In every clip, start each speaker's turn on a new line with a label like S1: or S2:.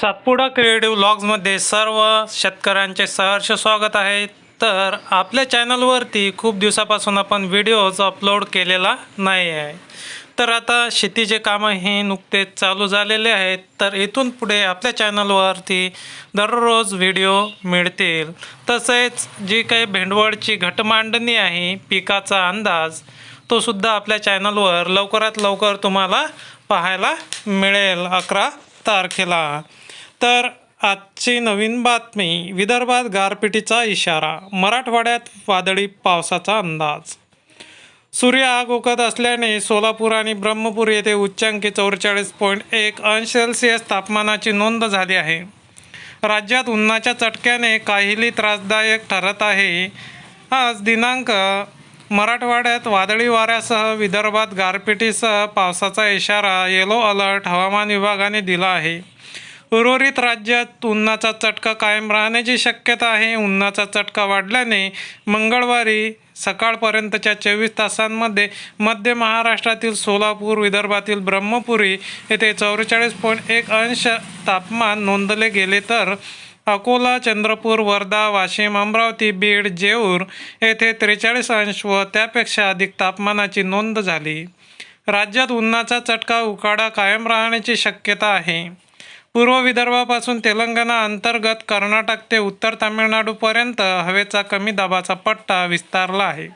S1: Satpura creative व्लॉग्समध्ये सर्व शेतकऱ्यांचे सहर्ष स्वागत आहे. तर आपल्या चॅनलवरती खूप दिवसापासून आपण व्हिडिओज अपलोड केलेला नाही आहे तर आता शेतीचे कामं हे नुकतेच चालू झालेले आहेत. तर इथून पुढे आपल्या चॅनलवरती दररोज व्हिडिओ मिळतील. तसेच जी काही भेंडवळची घटमांडणी आहे पिकाचा अंदाज तो सुद्धा आपल्या चॅनलवर लवकरात लवकर तुम्हाला पाहायला मिळेल अकरा तारखेला. तर आजची नवीन बातमी विदर्भात गारपिटीचा इशारा मराठवाड्यात वादळी पावसाचा अंदाज. सूर्य आग ओकत असल्याने सोलापूर आणि ब्रह्मपूर येथे उच्चांकी चौवेचाळीस पॉईंट एक अंश सेल्सिअस तापमानाची नोंद झाली आहे. राज्यात उन्हाच्या चटक्याने काहीली त्रासदायक ठरत आहे. आज दिनांक मराठवाड्यात वादळी वाऱ्यासह विदर्भात गारपिटीसह पावसाचा इशारा येलो अलर्ट हवामान विभागाने दिला आहे. उर्वरित राज्यात उन्हाचा चटका कायम राहण्याची शक्यता आहे. उन्हाचा चटका वाढल्याने मंगळवारी सकाळपर्यंतच्या चोवीस तासांमध्ये मध्य महाराष्ट्रातील सोलापूर विदर्भातील ब्रह्मपुरी येथे चौवेचाळीस पॉईंट एक अंश तापमान नोंदले गेले तर अकोला चंद्रपूर वर्धा वाशिम अमरावती बीड जेऊर येथे त्रेचाळीस अंश व त्यापेक्षा अधिक तापमानाची नोंद झाली. राज्यात उन्हाचा चटका उकाडा कायम राहण्याची शक्यता आहे. पूर्व विदर्भापासून तेलंगणा अंतर्गत कर्नाटक ते उत्तर तामिळनाडूपर्यंत हवेचा कमी दाबाचा पट्टा विस्तारला आहे.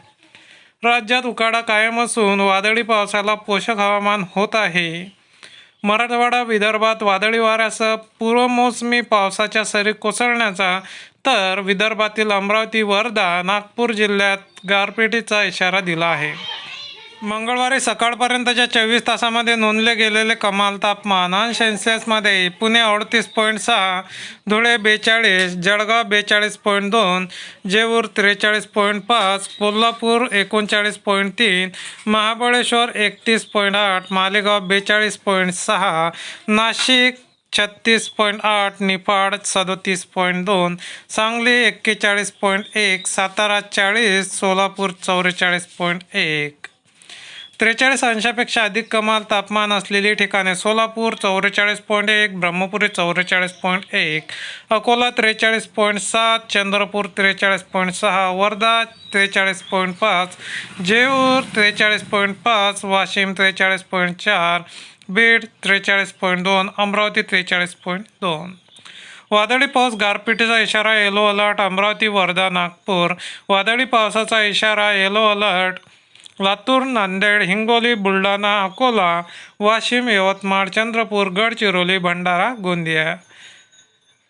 S1: राज्यात उकाडा कायम असून वादळी पावसाला पोषक हवामान होत आहे. मराठवाडा विदर्भात वादळी वाऱ्यासह पूर्वमोसमी पावसाच्या सरी कोसळण्याचा तर विदर्भातील अमरावती वर्धा नागपूर जिल्ह्यात गारपिटीचा इशारा दिला आहे. मंगळवारी सकाळपर्यंतच्या चोवीस तासामध्ये नोंदले गेलेले कमाल तापमान आणि सेन्सेसमध्ये पुणे अडतीस पॉईंट सहा धुळे बेचाळीस जळगाव बेचाळीस पॉईंट दोन जेऊर त्रेचाळीस पॉईंट पाच कोल्हापूर एकोणचाळीस पॉईंट तीन महाबळेश्वर एकतीस पॉईंट आठ मालेगाव बेचाळीस पॉईंट सहा नाशिक छत्तीस पॉईंट आठ निफाड सदोतीस पॉईंट दोन सांगली एक्केचाळीस पॉईंट एक सातारा चाळीस सोलापूर चौवेचाळीस पॉईंट एक. त्रेचाळीस अंशापेक्षा अधिक कमाल तापमान असलेली ठिकाणे सोलापूर चौवेचाळीस पॉईंट एक ब्रह्मपुरी चौवेचाळीस पॉईंट एक अकोला त्रेचाळीस पॉईंट सात चंद्रपूर त्रेचाळीस पॉईंट सहा वर्धा त्रेचाळीस पॉईंट पाच जेऊर त्रेचाळीस पॉईंट पाच वाशिम त्रेचाळीस पॉईंट चार बीड त्रेचाळीस पॉईंट दोन अमरावती त्रेचाळीस पॉईंट दोन. वादळी पाऊस गारपिटीचा इशारा येलो अलर्ट अमरावती वर्धा नागपूर. वादळी पावसाचा इशारा येलो अलर्ट. लातूर नांदेड हिंगोली बुलढाणा अकोला वाशिम यवतमाळ चंद्रपूर गडचिरोली भंडारा गोंदिया.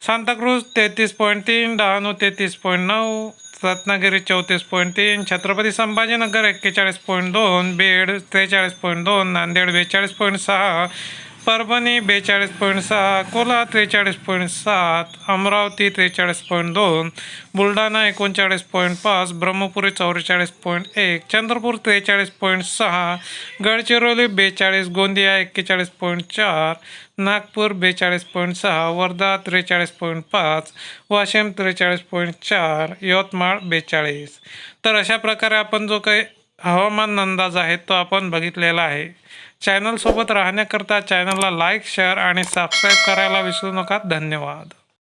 S1: सांताक्रूज तेहतीस पॉईंट तीन डहाणू तेहतीस पॉईंट नऊ रत्नागिरी चौतीस पॉईंट तीन छत्रपती संभाजीनगर एक्केचाळीस पॉईंट दोन बीड त्रेचाळीस पॉईंट दोन नांदेड बेचाळीस पॉईंट सहा परभणी बेचाळीस पॉईंट सहा अकोला त्रेचाळीस पॉईंट सात अमरावती त्रेचाळीस पॉईंट दोन बुलढाणा एकोणचाळीस पॉईंट पाच ब्रह्मपुरी चौवेचाळीस पॉईंट एक चंद्रपूर त्रेचाळीस पॉईंट सहा गडचिरोली बेचाळीस गोंदिया एक्केचाळीस पॉईंट चार नागपूर बेचाळीस पॉईंट सहा वर्धा त्रेचाळीस पॉईंट पाच वाशिम त्रेचाळीस पॉईंट चार यवतमाळ बेचाळीस. तर अशा प्रकारे आपण जो काही हवामान अंदाज आहे तो आपण बघितलेला आहे. चॅनलसोबत राहण्याकरता चॅनलला लाईक शेअर आणि सबस्क्राईब करायला विसरू नका. धन्यवाद.